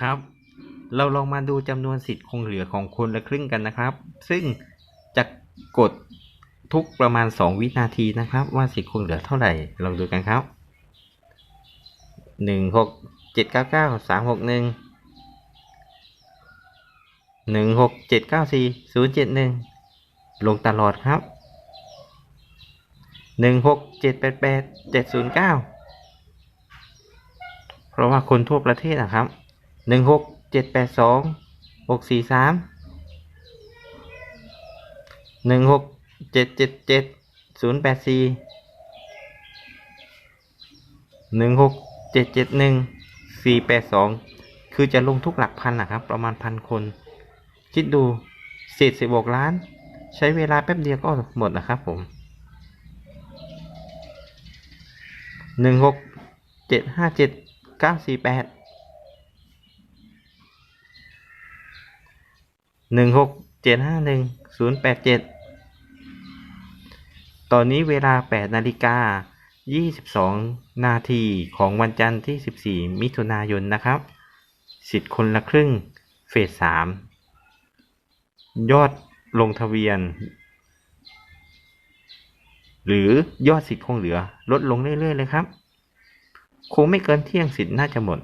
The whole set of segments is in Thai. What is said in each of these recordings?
ครับ เราลองมาดูจำนวนสิทธิ์คงเหลือของคนละครึ่งกันนะครับ ซึ่งจะกดทุกประมาณ 2 วินาทีนะครับ ว่าสิทธิ์คงเหลือเท่าไหร่ลองดูกันครับ 1 6 7 9 9 3 6 1 1 6 7 9 4 0 7 1 ลงตลอดครับ 1 6 7 8 8 7 0 9 เพราะว่าคนทั่วประเทศนะครับ หนึ่งหกเจ็ดแปดสองหกสี่สามหนึ่งหกเจ็ดเจ็ดเจ็ดศูนย์แปดสี่หนึ่งหกเจ็ดเจ็ดหนึ่งสี่แปดสองคือจะลงทุกหลักพันนะครับ ประมาณพันคน คิดดูเศษสิบหกล้าน ใช้เวลาแป๊บเดียวก็หมดนะครับผมหนึ่งหกเจ็ดห้าเจ็ดเก้าสี่แปด หนึ่งหกเจ็ดห้าหนึ่งศูนย์แปดเจ็ดตอนนี้เวลาแปดนาฬิกายี่สิบสองนาทีของวันจันทร์ที่สิบสี่มิถุนายนนะครับ สิทธิ์คนละครึ่งเฟสสามยอดลงทะเบียน หรือยอดสิทธิ์คงเหลือลดลงเรื่อยๆเลยครับ คงไม่เกินเที่ยงสิทธิ์น่าจะหมด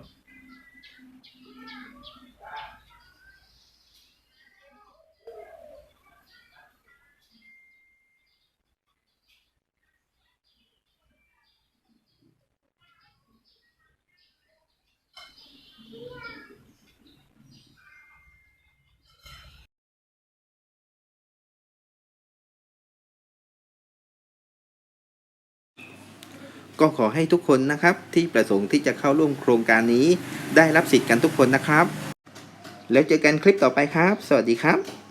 ก็ขอให้ทุกคนนะครับที่ประสงค์ที่จะเข้าร่วมโครงการนี้ ได้รับสิทธิ์กันทุกคนนะครับ แล้วเจอกันคลิปต่อไปครับ สวัสดีครับ